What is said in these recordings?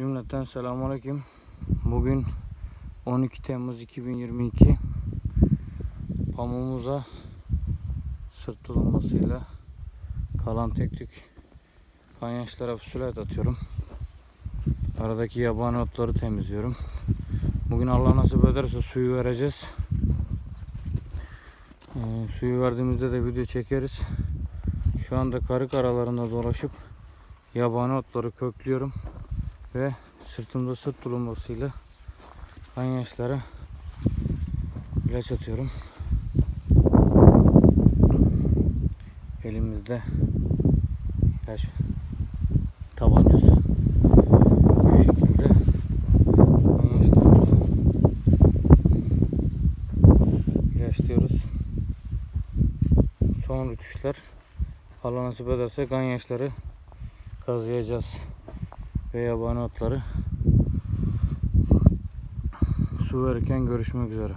Cümleten selamünaleyküm. Bugün 12 Temmuz 2022. Pamuğumuza sırt tulummasıyla kalan tek tük kanyaçlara füsulet atıyorum. Aradaki yabani otları temizliyorum. Bugün Allah nasip ederse suyu vereceğiz. Ee, suyu verdiğimizde de video çekeriz. Şu anda karık aralarında dolaşıp yabani otları köklüyorum ve sırtımda sırt tulummasıyla kanyaçlara ilaç atıyorum. Elimizde ilaç tabancası bu şekilde kanyaçlarımızı ilaçlıyoruz. Son rütüşler Allah nasip ederse ganyaşları kazıyacağız ve yabani otları su verirken görüşmek üzere.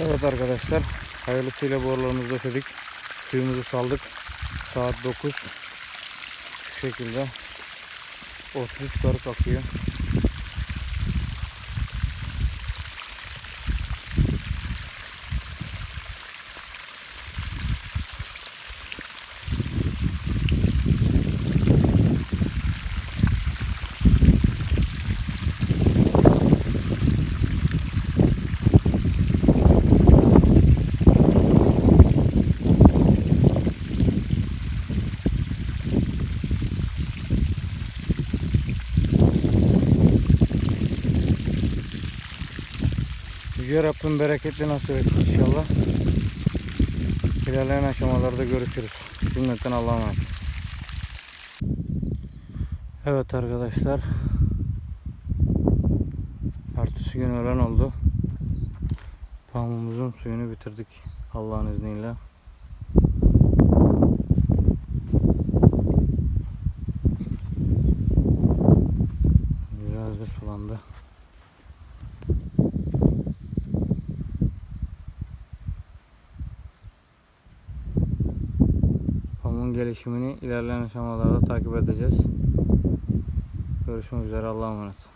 Evet arkadaşlar hayırlısıyla borularımızı döşedik. Suyumuzu saldık. Saat 9 şu şekilde 33 karık akıyor. Yüce Rabbim bereketli nasip etsin inşallah. İlerleyen aşamalarda görüşürüz. Cümleten Allah'a emanet. Evet arkadaşlar. Ertesi gün öğlen oldu. Pamuğumuzun suyunu bitirdik Allah'ın izniyle. Gelişimini ilerleyen aşamalarda takip edeceğiz. Görüşmek üzere Allah'a emanet.